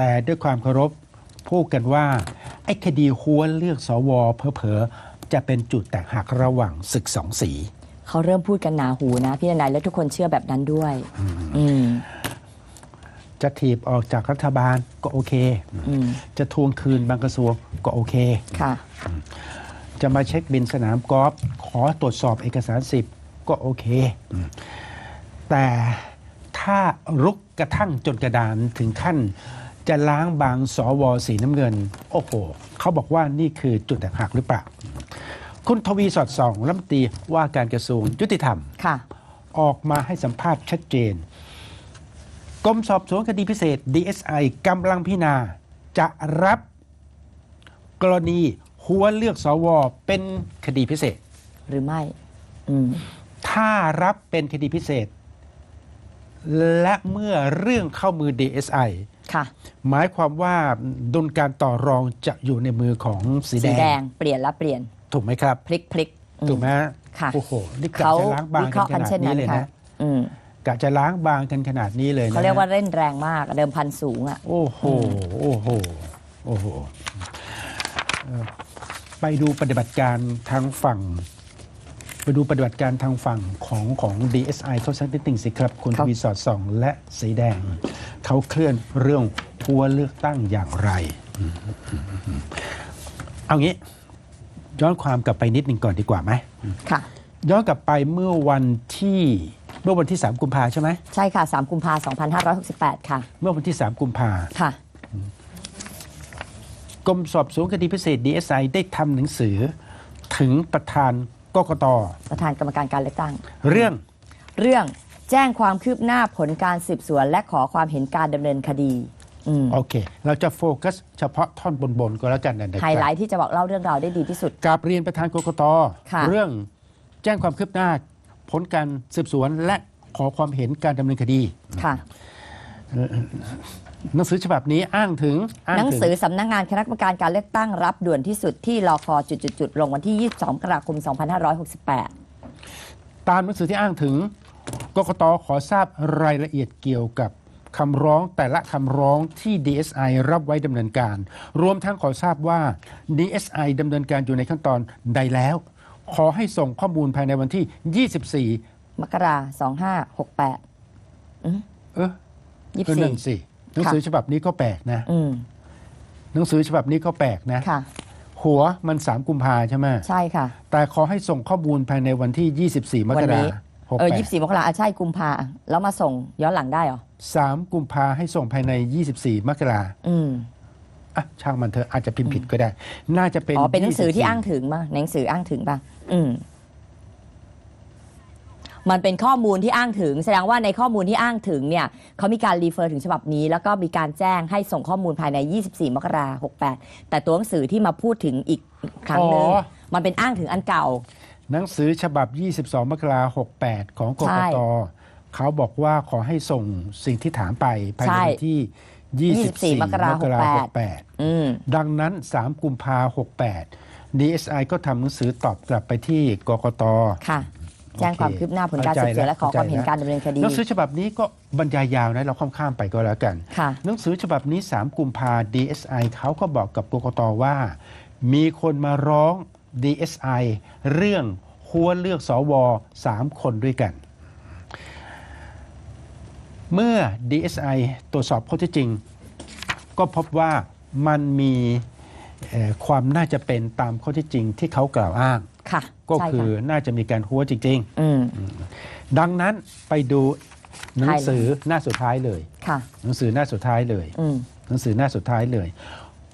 แต่ด้วยความเคารพพูดกันว่า ไอ้คดีหัวเลือกสวเพอๆจะเป็นจุดแตกหักระหว่างศึกสองสีเขาเริ่มพูดกันหนาหูนะ พี่นายและทุกคนเชื่อแบบนั้นด้วยอืมจะถีบออกจากรัฐบาลก็โอเคอืมจะทวงคืนบางกระทรวงก็โอเคค่ะ จะมาเช็คบินสนามกอล์ฟขอตรวจสอบเอกสารสิบก็โอเค แต่ถ้ารุกกระทั่งจนกระดานถึงขั้น จะล้างบางสวสีน้ำเงิน โอ้โหเขาบอกว่านี่คือจุดแตกหักหรือเปล่า คุณทวีสอดส่องรัฐมนตรีว่าการกระทรวงยุติธรรมค่ะออกมาให้สัมภาษณ์ชัดเจนกรมสอบสวนคดีพิเศษ DSI กำลังพิจารณาจะรับกรณีหัวเลือกสวเป็นคดีพิเศษ หรือไม่อืมถ้ารับเป็นคดีพิเศษ และเมื่อเรื่องเข้ามือ DSI ค่ะ หมายความว่าดุลการต่อรองจะอยู่ในมือของสีสีแดแดงง เปลี่ยนละเปลี่ยนถูกไหมครับ พลิกพลิกอืม ถูกไหมค่ะโอ้โหนี่กะเขาจะล้างบางวิเคกัราะนห์ขกันนาดเช่นนี้นั้นเลยค่ะนะอืมกะจะล้างบางกันขนาดนี้เลยนะเขาเรียกว่าเล่นแรงมากเดิมพันสูงอะ โอ้โหโอ้โหโอ้โหเอ่อไปดูปฏิบัติการทางฝั่ง ไปดูปฏิบัติการทางฝั่งของของ DSI เขาสักนิดหนึ่งสิครับ คุณครัทบวีสอดส่องและสีแดง เขาเคลื่อนเรื่องหัวเลือกตั้งอย่างไรอืมเอางี้ ย้อนความกลับไปนิดหนึ่งก่อนดีกว่าไหมค่ะ ย้อนกลับไปเมื่อวันที่เมื่อวันที่ 3 กุมภาใช่ไหมใช่ค่ะ 3 กุมภา2568 ค่ะ เมื่อวันที่ 3 กุมภาค่ะกรมสอบสวนคดีพิเศษ DSI ได้ทำหนังสือถึงประธาน กกตประธานกรรมการการเลือกตั้ง เรื่องเรื่องแจ้งความคืบหน้าผลการสืบสวน และขอความเห็นการดำเนินคดีอืมโอเค เราจะโฟกัสเฉพาะท่อนบนๆก็แล้วกันนะคไฮรับไลท์ที่จะบอกเล่าเรื่องราวได้ดีที่สุด กราบเรียนประธานกกตค่ะ เรื่องแจ้งความคืบหน้า ผลการสืบสวนและขอความเห็นการดำเนินคดี ค่ะ หนังสือฉบับนี้อ้างถึงอ้างหนังถึงสือสำนักงานคณะกรรมการการเลือกตั้งรับด่วนที่สุดที่รอคอจุดๆๆลงวันที่ 22กรกฎาคม 2568 ตามหนังสือที่อ้างถึงกกตขอทราบรายละเอียดเกี่ยวกับคำร้องแต่ละคำร้องที่ DSI รับไว้ดำเนินการ รวมทั้งขอทราบว่า DSI ดำเนินการอยู่ในขั้นตอนใดแล้ว ขอให้ส่งข้อมูลภายในวันที่24มกราคม2568เออเออนั่น24 สิ หนังสือฉบับนี้ก็แปลกนะอืมหนังสือฉบับนี้ก็แปลกนะ ค่ะ หัวมัน3กุมภาใช่ไหมใช่ค่ะ แต่ขอให้ส่งข้อมูลภายในวันที่ 24มวักนรานี้ คมเออ24มกราอะใช่กุมภาแล้วมาส่งย้อนหลังได้เหรอ3กุมภาให้ส่งภายใน 24 มกราอืม อะช่างมันเถอะอาจจะพิมพ์ผิดก็ได้ น่าจะเป็นอ๋อ เป็นหนังสือที่24 อ้างถึงมาหนังสืออ้างถึงป่ะ อืม มันเป็นข้อมูลที่อ้างถึง แสดงว่าในข้อมูลที่อ้างถึงเนี่ยเขามีการรีเฟอร์ถึงฉบับนี้ แล้วก็มีการแจ้งให้ส่งข้อมูลภายใน 24 มกราคม68 แต่ตัวหนังสือที่มาพูดถึงอีกครั้งหนึ่งอ๋อ มันเป็นอ้างถึงอันเก่า หนังสือฉบับ 22 มกราคม68 ของกใช่กต เขาบอกว่าขอให้ส่งสิ่งที่ถามไปภายในใช่วันที่ 24 มกราคม68 อืม ดังนั้น 3 กุมภา68 DSI ก็ทำหนังสือตอบกลับไปที่กกต ค่ะ แจ้งความคืบหน้าผลการสืบสวนและขอความเห็นการดำเนินคดีหนังสือฉบับนี้ก็บรรยายยาวนะเราข้ามๆไปก็แล้วกันค่ะหนังสือฉบับนี้ 3 กุมภา DSI เขาก็บอกกับกกตว่า มีคนมาร้อง DSI เรื่องหัวเลือกสว3คนด้วยกัน เมื่อ DSI ตรวจสอบข้อเท็จจริง ก็พบว่ามันมีเอ่อความน่าจะเป็นตามข้อเท็จจริงที่เขากล่าวอ้าง ค่ะก็ใช่คือน่าจะมีการหัวจริง อืมๆ ดังนั้นไปดูหนังสือหน้าสุดท้ายเลย ค่ะ หนังสือหน้าสุดท้ายเลย อืมหนังสือหน้าสุดท้ายเลย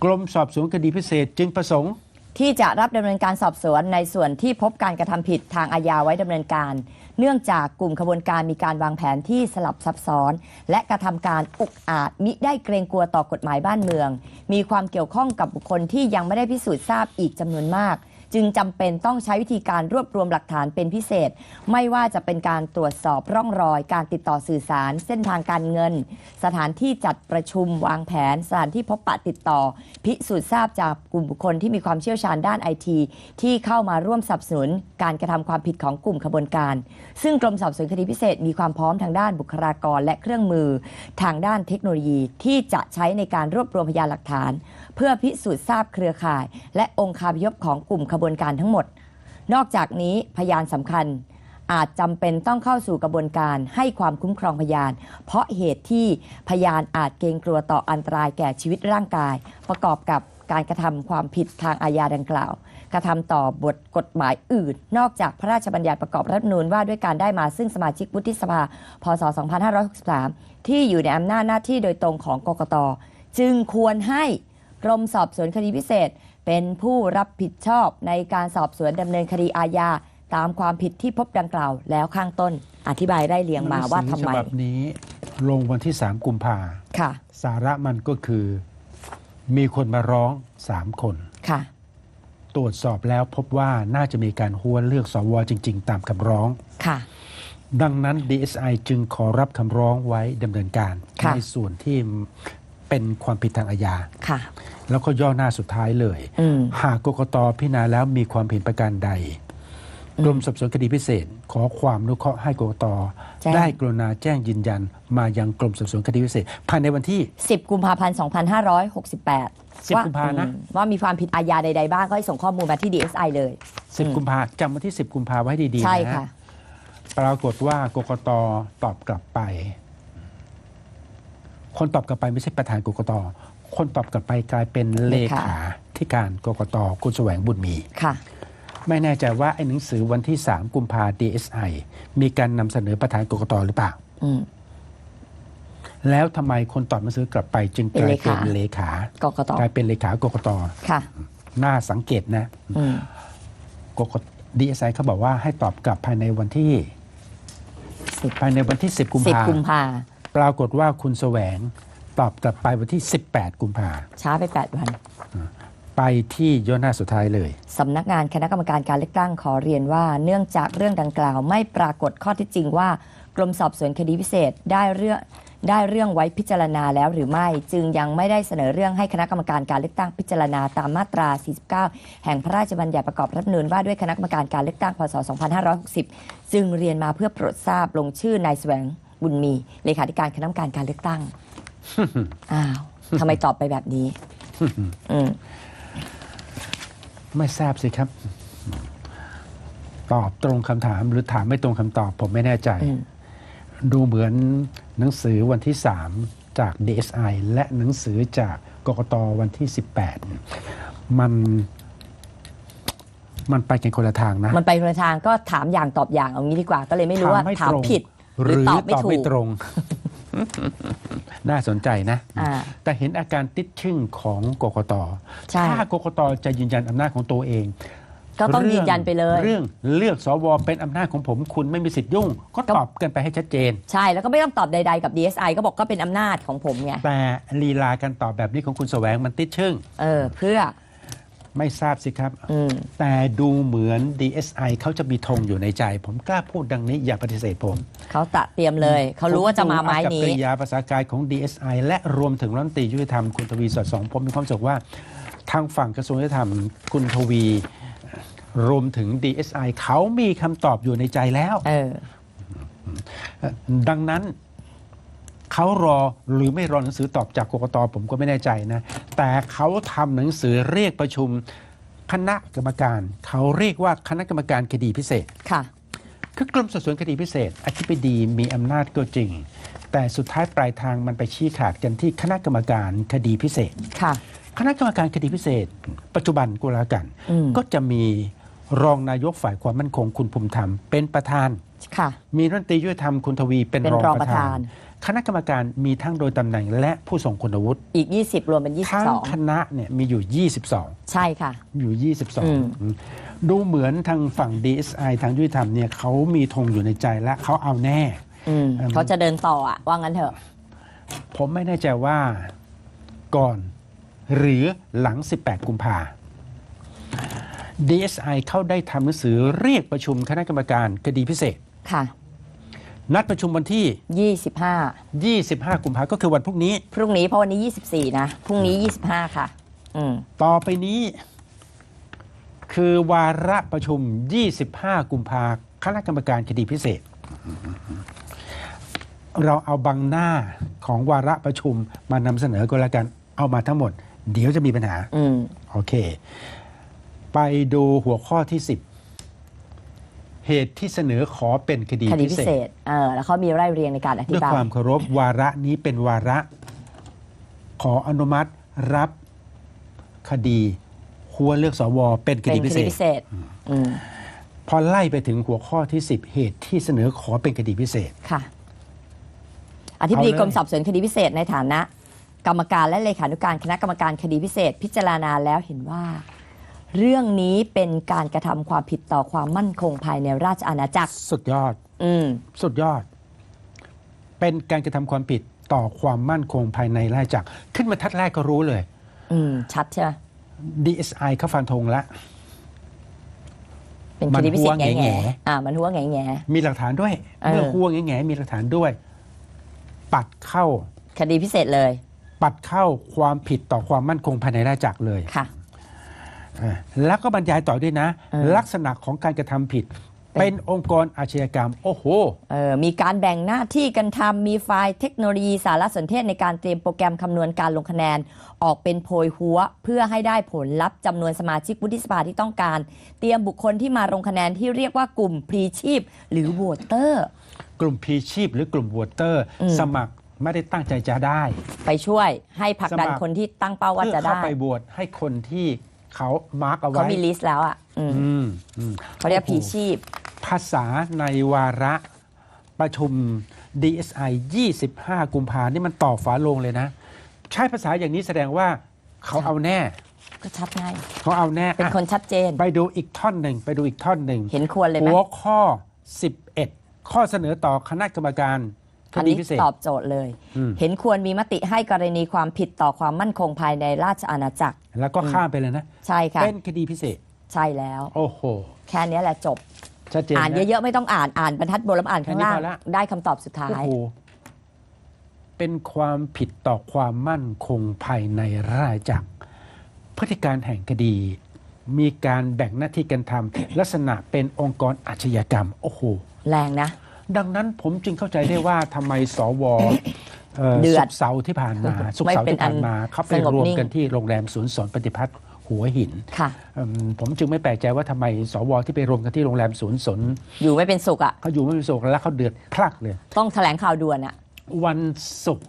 กรมสอบสวนคดีพิเศษจึงประสงค์ ที่จะรับดำเนินการสอบสวนในส่วนที่พบการกระทำผิดทางอาญาไว้ดำเนินการ เนื่องจากกลุ่มขบวนการมีการวางแผนที่สลับซับซ้อน และกระทำการอุกอาจมิได้เกรงกลัวต่อกฎหมายบ้านเมือง มีความเกี่ยวข้องกับบุคคลที่ยังไม่ได้พิสูจน์ทราบอีกจำนวนมาก จึงจำเป็นต้องใช้วิธีการรวบรวมหลักฐานเป็นพิเศษ ไม่ว่าจะเป็นการตรวจสอบร่องรอย การติดต่อสื่อสาร เส้นทางการเงิน สถานที่จัดประชุมวางแผน สถานที่พบปะติดต่อ พิสูจน์ทราบจากกลุ่มบุคคลที่มีความเชี่ยวชาญด้านไอทีที่เข้ามาร่วมสนับสนุน การกระทำความผิดของกลุ่มขบวนการ ซึ่งกรมสอบสวนคดีพิเศษมีความพร้อมทางด้านบุคลากร และเครื่องมือ ทางด้านเทคโนโลยีที่จะใช้ในการรวบรวมพยานหลักฐาน เพื่อพิสูจน์ทราบเครือข่าย และองค์คาพยพของกลุ่มขบวนการทั้งหมด นอกจากนี้พยานสำคัญ อาจจำเป็นต้องเข้าสู่กระบวนการให้ความคุ้มครองพยาน เพราะเหตุที่พยานอาจเกรงกลัวต่ออันตรายแก่ชีวิตร่างกาย ประกอบกับการกระทำความผิดทางอาญาดังกล่าว กระทำต่อบทกฎหมายอื่น นอกจากพระราชบัญญัติประกอบรัฐธรรมนูญว่าด้วยการได้มาซึ่งสมาชิกวุฒิสภา พศ 2563 ที่อยู่ในอำนาจหน้าที่โดยตรงของกกต จึงควรให้กรมสอบสวนคดีพิเศษ เป็นผู้รับผิดชอบในการสอบสวนดำเนินคดีอาญาตามความผิดที่พบดังกล่าว แล้วข้างต้นอธิบายได้เรียงมาว่าทำไมหนังสือฉบับนี้ลงวันที่ 3 กุมภาค่ะ สาระมันก็คือ มีคนมาร้อง3คน ค่ะ ตรวจสอบแล้วพบว่าน่าจะมีการหัวเลือกสวจริง ๆ ตามคำร้อง ค่ะ ดังนั้น DSI จึงขอรับคำร้องไว้ดำเนินการ ค่ะ ในส่วนที่เป็นความผิดทางอาญา ค่ะ แล้วก็ย่อหน้าสุดท้ายเลยอืมหากกกตพิจารณาแล้วมีความผิดประการใดอืมกรมสอบสวนคดีพิเศษ ขอความอนุเคราะห์ให้กกตแจ้งได้กรุณาแจ้งยืนยัน มายังกรมสอบสวนคดีพิเศษ ภายในวันที่ 10 กุมภาพันธ์ 2568 10 กุมภานะอืมว่ามีความผิดอาญาใด ๆ บ้างก็ให้ส่งข้อมูลมาที่ DSI เลยอืม10 กุมภาจำวันที่ 10 กุมภาไว้ให้ดีๆใช่นะค่ะปรากฏว่ากกตตอบกลับไป คนตอบกลับไปไม่ใช่ประธานกกต คนตอบกลับไปกลายเป็นเลเลขาขาที่การกกตคุณแสวงบุญมีค่ะ ไม่แน่ใจว่าไอ้หนังสือวันที่ 3 กุมภา DSI มีการนำเสนอประธานกกตหรือเปล่าอืมแล้วทำไมคนตอบหนังสือกลับไป จึงกลายเป็นเป็นเลเลขากกตกลายเป็นเลขากกตค่ะน่าสังเกตนะอืมกกต DSI เขาบอกว่าให้ตอบกลับภายในวันที่สิบภายในวันที่ 10กุมสิบภากุมภาปรากฏว่าคุณแสวง ตอบกลับไปวันที่ 18 กุมภาช้าไป 8 วัน ไปที่ย่อหน้าสุดท้ายเลยสำนักงานคณะกรรมการการเลือกตั้งขอเรียนว่า เนื่องจากเรื่องดังกล่าวไม่ปรากฏข้อเที่จริงว่ากรมสอบสวนคดีพิเศษได้เรื่องได้เรื่องไว้พิจารณาแล้วหรือไม่ จึงยังไม่ได้เสนอเรื่องให้คณะกรรมการการเลือกตั้งพิจารณาตามมาตรา 49 แห่งพระราชบัญญัติประกอบรัฐธรรมนูญว่าด้วยคณะกรรมการการเลือกตั้งพศ 2560 จึงเรียนมาเพื่อโปรดทราบลงชื่อนายแสวงบุญมีเลขาธิการคณะกรรมการการเลือกตั้ง อ้าวทำไมตอบไปแบบนี้อืมไม่ทราบสิครับ ตอบตรงคำถาม หรือถามไม่ตรงคำตอบ ผมไม่แน่ใจอืมดูเหมือนหนังสือวันที่3จาก DSI และหนังสือจากกกตวันที่ 18 มันมันไปกันคนละทางนะ มันไปคนละทางก็ถามอย่างตอบอย่างเอางี้ดีกว่า ก็เลยไม่รู้ว่าไม่ถามตรงผิด หรือตอบไม่ถูกตรง น่าสนใจนะ อ่า แต่เห็นอาการติดชึ่งของกกตใช่ ถ้ากกตจะยืนยันอำนาจของตัวเองก็ต้องยืนยันไปเลย เรื่องเลือกสวเป็นอำนาจของผม คุณไม่มีสิทธิ์ยุ่ง ก็ก็ตอบกันไปให้ชัดเจน ใช่แล้วก็ไม่ต้องตอบใด ๆ กับ DSI ก็บอกก็เป็นอำนาจของผมไงแต่ลีลาการตอบแบบนี้ของคุณแสวงมันติดชึ่ง เออเพื่อ ไม่ทราบสิครับอืมแต่ดูเหมือน DSI เขาจะมีธงอยู่ในใจ ผมกล้าพูดดังนี้อย่าปฏิเสธผม เขาตะเตรียมเลย เขารู้ว่าจะมาไม้ผดูอากับนี้กริยาภาษากายของ DSI และรวมถึงรัฐมนตรียุติธรรมคุณทวีสอดส่องผมมีความรู้สึกว่า ทางฝั่งกระทรวงยุติธรรมคุณทวี รวมถึง DSI เขามีคำตอบอยู่ในใจแล้วเออดังนั้น เขารอหรือไม่รอหนังสือตอบจากกกตผมก็ไม่แน่ใจนะ แต่เขาทำหนังสือเรียกประชุมคณะกรรมการ เขาเรียกว่าคณะกรรมการคดีพิเศษค่ะคือกรมสอบสวนคดีพิเศษ อธิบดีมีอำนาจก็จริง แต่สุดท้ายปลายทางมันไปชี้ขาดกันที่คณะกรรมการคดีพิเศษค่ะ คณะกรรมการคดีพิเศษ ปัจจุบันกุลากันอืมก็จะมีรองนายกฝ่ายความมั่นคงคุณภูมิธรรมเป็นประธานค่ะ มีรัฐมนตรียุติธรรมคุณทวีเป็นเป็นรองรองประธาประธานน คณะกรรมการมีทั้งโดยตำแหน่งและผู้ทรงคุณวุฒิอีก 20 รวมเป็น ทั้งค22 ณะเนี่ยมีอยู่ 22 ใช่ค่ะ อยู่ อืม 22 ดูเหมือนทางฝั่ง DSI ทางยุติธรรมเนี่ยเขามีธงอยู่ในใจและเขาเอาแน่ อืมอืมเขาจะเดินต่ออะว่างั้นเถอะ ผมไม่แน่ใจว่าก่อนหรือหลัง 18 กุมภา DSI เข้าได้ทำหนังสือเรียกประชุมคณะกรรมการคดีพิเศษ ค่ะ นัดประชุมวันที่ 25 25 กุมภาก็คือวันพรุ่งนี้ พรุ่งนี้เพราะวันนี้ 24 นะ พรุ่งนี้ 25 ค่ะ อืม ต่อไปนี้ คือวาระประชุม 25 กุมภาคณะกรรมการคดีพิเศษ เราเอาบางหน้าของวาระประชุมมานำเสนอก็แล้วกัน เอามาทั้งหมด เดี๋ยวจะมีปัญหา อืม โอเค ไปดูหัวข้อที่ 10 เหตุที่เสนอขอเป็นคดีคดีพิพิเศเศษษเออแล้วเขามีไร่เรียงในการอธิด้วยบายความเคารพวาระนี้เป็นวาระ ขออนุมัติรับคดีหัวเลือกสวเป็นคเป็ดีนพิคเศดีษ พิเศษอืมพอไล่ไปถึงหัวข้อที่ 10 เหตุที่เสนอขอเป็นคดีพิเศษ ค่ะ อธิบดีเอาเลย กรมสอบสวนคดีพิเศษในฐานะ กรรมการและเลขานุการคณะกรรมการคดีพิเศษ พิจารณาแล้วเห็นว่า เรื่องนี้เป็นการกระทำความผิดต่อความมั่นคงภายในราชอาณาจักร สุดยอด อืม สุดยอด เป็นการกระทำความผิดต่อความมั่นคงภายในราชจักร ขึ้นมาทัดแรกก็รู้เลย อืม ชัดใช่ไหม DSI เขาฟันธงแล้ว เป็นคดีพิเศษมันหัวแง่แง่ ๆ อ่า มันหัวแง่แง่ มีหลักฐานด้วย เออ เมื่อหัวแง่ๆมีหลักฐานด้วย ปัดเข้า คดีพิเศษเลยปัดเข้าความผิดต่อความมั่นคงภายในราชจักรเลย ค่ะอ่า แล้วก็บรรยายต่อด้วยนะเออลักษณะของการกระทำผิด เป็นองค์กรอาชญากรรม โอ้โหเออมีการแบ่งหน้าที่กันทำมีไฟล์เทคโนโลยีสารสนเทศในการเตรียมโปรแกรมคำนวณการลงคะแนน ออกเป็นโพยหัว เพื่อให้ได้ผลลัพธ์จำนวนสมาชิกวุฒิสภาที่ต้องการ เตรียมบุคคลที่มาลงคะแนนที่เรียกว่ากลุ่มพรีชีพ หรือโหวตเตอร์ กลุ่มพีชีพ หรือกลุ่มวอเตอร์อืมสมัครไม่ได้ตั้งใจจะได้ ไปช่วยให้ผลักดันสมัครคนที่ตั้งเป้าว่าเพื่อจะเข้าได้ไปบวชให้คนที่ เขามาร์กเอาเขาไว้มีลิสต์แล้วอะอืมอืมอืมเขาเรียกโอ้พรีโหชีพ ภาษาในวาระประชุม DSI 25 กุมภานี่มันต่อฝาโลงเลยนะ ใช้ภาษาอย่างนี้แสดงว่าเขาเอาแน่ ก็ชัดง่ายเขาเอาแน่เป็นอะคนชัดเจน ไปดูอีกท่อนหนึ่งไปดูอีกท่อนหนึ่ง เห็นควรเลยไหมหัวข้อ 11 ข้อเสนอต่อคณะกรรมการค อันดีนี้พิเศษตอบโจทย์เลยอืมเห็นควรมีมติให้กรณีความผิดต่อความมั่นคงภายในราชอาณาจักร แล้วก็ข้ามไปเลยนะ ใช่ค่ะเป็นคดีพิเศษ ใช่แล้ว โอ้โห แค่นี้แหละจบชัดเจนอ่านนะเยอะๆ ไม่ต้องอ่านอ่านบรรทัดบนแล้วอ่านข้างล่างแค่นี้พอละได้คำตอบสุดท้าโอ้ยโหเป็นความผิดต่อความมั่นคงภายในราชจักรพฤติการแห่งคดี มีการแบ่งหน้าที่กันทำลักษณะเป็นองค์กรอาชญากรรม โอ้โห แรงนะ ดังนั้นผมจึงเข้าใจได้ว่าทำไมสวเอ่อเดือดศุกร์เสาร์ที่ผ่านมาศุกร์ไม่เสาร์เป็นที่ผ่านมาอันเขาไปสงบรวมนิ่งกันที่โรงแรมศูนย์สอนปฏิพัฒน์หัวหินค่ะเอิ่มผมจึงไม่แปลกใจว่าทำไมสวที่ไปรวมกันที่โรงแรมศูนย์สน อยู่ไม่เป็นสุขอะเขาอยู่ไม่มีโศกแล้วเขาเดือดพลักเลย ต้องแถลงข่าวด่วนอะวันศุกร์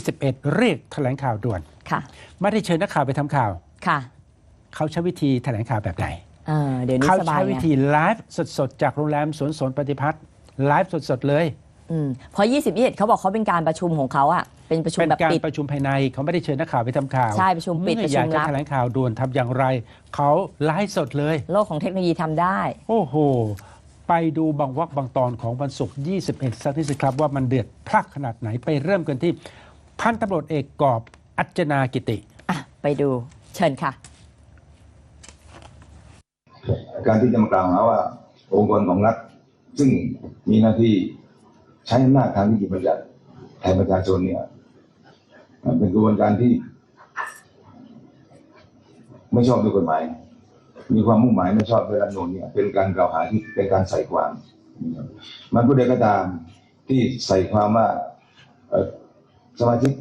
21 เรียกแถลงข่าวด่วนค่ะ ไม่ได้เชิญนักข่าวไปทำข่าวค่ะ เขาใช้วิธีแถลงข่าวแบบไหนเออเดี๋ยวนี้เขาสบาใช้ยวิไงธีไลฟ์สดๆ จากโรงแรมสวนสนปฏิพัฒน์ ไลฟ์สดๆเลย อืมพอ20 21เขาบอกเขาเป็นการประชุมของเขาอะเป็นประชุมเป็นแบบการปิด ประชุมภายในเขาไม่ได้เชิญนักข่าวไปทำข่าวใช่ประชุมปิดเอประชุมอยากจะลับ แถลงข่าวด่วนทำอย่างไร เขาไลฟ์สดเลย โลกของเทคโนโลยีทำได้ โอ้โห ไปดูบางวักบางตอนของวันศุกร์ 21 สักนิดสิครับว่ามันเดือดพลักขนาดไหนไปเริ่มกันที่ พันตำรวจเอกกอบอัจจนากิติ อะ ไปดูเชิญค่ะ การที่จะมากล่าวหาว่าองค์กรของรัฐ ซึ่งมีหน้าที่ใช้อำนาจทางนิติบัญญัติแทนประชาชนเนี่ยมันเป็นกระบวนการที่ ไม่ชอบด้วยกฎหมาย มีความมุ่งหมายไม่ชอบด้วยรัฐมนูญเนี่ย เป็นการกล่าวหาที่เป็นการใส่ความ มันผู้ใดก็ตามที่ใส่ความว่าสมาชิก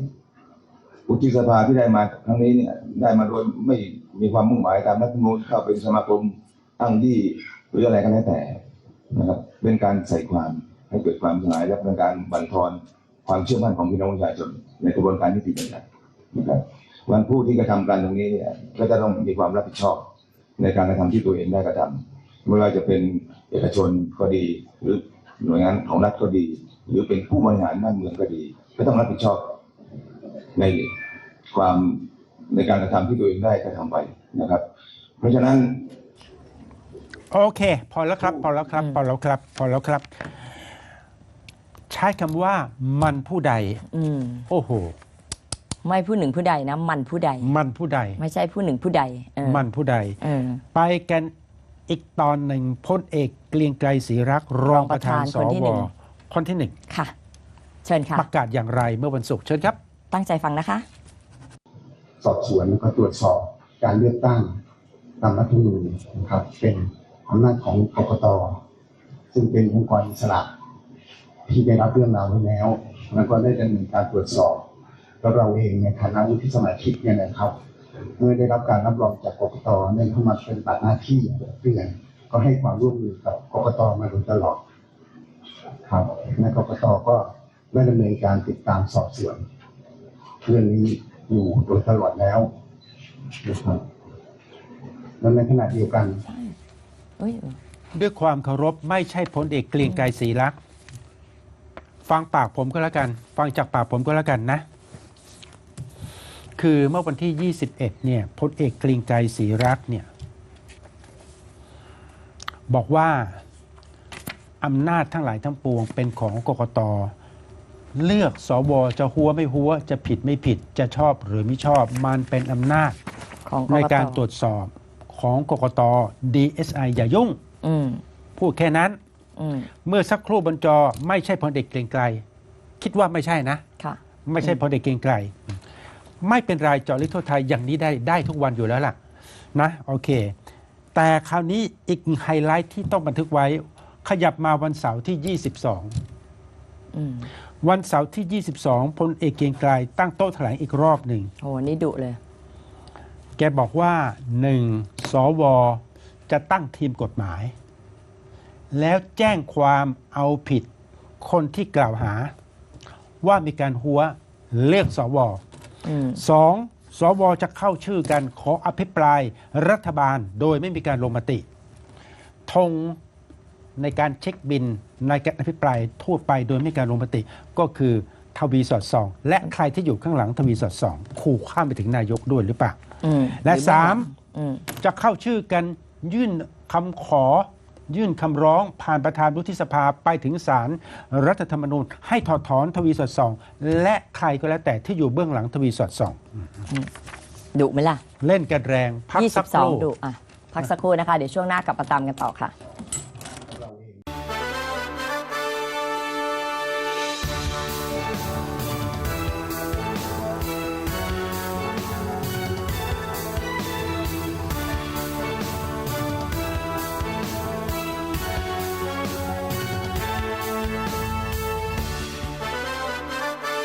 อุทิสภาที่ได้มาครั้งนี้เนี่ย ได้มาโดยไม่มีความมุ่งหมายตามรัฐมนูญเข้าเป็นสมาคมอ้างยี่หรืออะไรก็แล้วแต่ นะครับเป็นการใส่ความให้เกิดความเสียหายและเป็นการบั่นทอนความเชื่อมั่นของพี่น้องประชาชนในกระบวนการนิติบัญญัตินะครับวันผู้ที่กระทำการตรงนี้เนี่ยก็จะต้องมีความรับผิดชอบในการกระทำที่ตัวเองได้กระทำไม่ว่าจะเป็นเอกชนก็ดี หรือหน่วยงานของรัฐก็ดี หรือเป็นผู้บริหารบ้านเมืองก็ดี ก็ต้องรับผิดชอบในความในการกระทำที่ตัวเองได้กระทำไปนะครับ เพราะฉะนั้น โอเค พอแล้วครับ พอแล้วครับ พอแล้วครับ พอแล้วครับ ใช้คำว่ามันผู้ใด อืมโอ้โห ไม่ผู้หนึ่งผู้ใดนะ มันผู้ใด มันผู้ใด ไม่ใช่ผู้หนึ่งผู้ใดเออมันผู้ใด เออ ไปกันอีกตอนหนึ่งพลเอกเกรียงไกรศรีรักษ์รองประธานสรองประธานคนที่วหนึ่ง คนที่หนึ่งค่ะ เชิญค่ะ ประกาศอย่างไรเมื่อวันศุกร์เชิญครับ ตั้งใจฟังนะคะ สอบสวนแล้วก็ตรวจสอบการเลือกตั้งตามรัฐธรรมนูญนะครับเป็น อำนาจของกกตซึ่งเป็นองค์กรอิสระที่ได้รับเรื่องราวไว้แล้ว แล้วก็ได้ดำเนินการตรวจสอบแล้วเราเองในฐานะวุฒิสมาชิกเนี่ยนะครับเมื่อได้รับการรับรองจากกกตได้เข้ามาเป็นปัดหน้าที่เพื่อนก็ให้ความร่วมมือกับกกตมาโดยตลอด ครับและกกตก็ได้ดำเนินการติดตามสอบสวนเรื่องนี้อยู่โดยตลอดแล้วนะครับแล้วในขณะเดียวกัน เอ้ย ด้วยความเคารพไม่ใช่พลเอกเกรียงไกรศรีรักษ์ฟังปากผมก็แล้วกัน ฟังจากปากผมก็แล้วกันนะ คือเมื่อวันที่ 21 เนี่ยพลเอกเกรียงไกรศรีรักษ์เนี่ย บอกว่าอำนาจทั้งหลายทั้งปวงเป็นของกกตเลือกสวจะหัวไม่หัวจะผิดไม่ผิดจะชอบหรือไม่ชอบ มันเป็นอำนาจของในกการตตรวจสอบ ของกกต DSI อย่ายุ่งอืมพูดแค่นั้นอืมเมื่อสักครู่บนจอไม่ใช่พลเอกเกรียงไกรคิดว่าไม่ใช่นะค่ะไม่ใช่พลเอกเกรียงไกรไม่เป็นไรเจาะลึกทั่วไทยอย่างนี้ได้ได้ทุกวันอยู่แล้วล่ะ นะ โอเค แต่คราวนี้อีกไฮไลท์ที่ต้องบันทึกไว้ ขยับมาวันเสาร์ที่ 22อืมวันเสาร์ที่ 22พลเอกเกรียงไกรตั้งโต๊ะแถลงอีกรอบหนึ่งโหนี่ดุเลย แกบอกว่าหนึ่งสวจะตั้งทีมกฎหมาย แล้วแจ้งความเอาผิดคนที่กล่าวหา ว่ามีการหัวเลือกสวอืมสองสวจะเข้าชื่อกันขออภิปรายรัฐบาลโดยไม่มีการลงมติธงในการเช็คบินในการอภิปรายทั่วไปโดยไม่มีการลงมติก็คือทวีสอดส่อง และใครที่อยู่ข้างหลังทวีสอดส่อง ขู่ข้ามไปถึงนายกด้วยหรือเปล่าอืม และหรือไสามอืมจะเข้าชื่อกันยื่นคำขอ ยื่นคำร้องผ่านประธานวุฒิสภาไปถึงศาลรรัฐธรรมนูญ ให้ถอดถอนทวีสอดส่อง และใครก็แล้วแต่ที่อยู่เบื้องหลังทวีสอดส่องดุไหมล่ะ เล่นกันแรง พักสักครู่22ดุอะพักสักครู่นะคะ เดี๋ยวช่วงหน้ากลับมาตามกันต่อค่ะ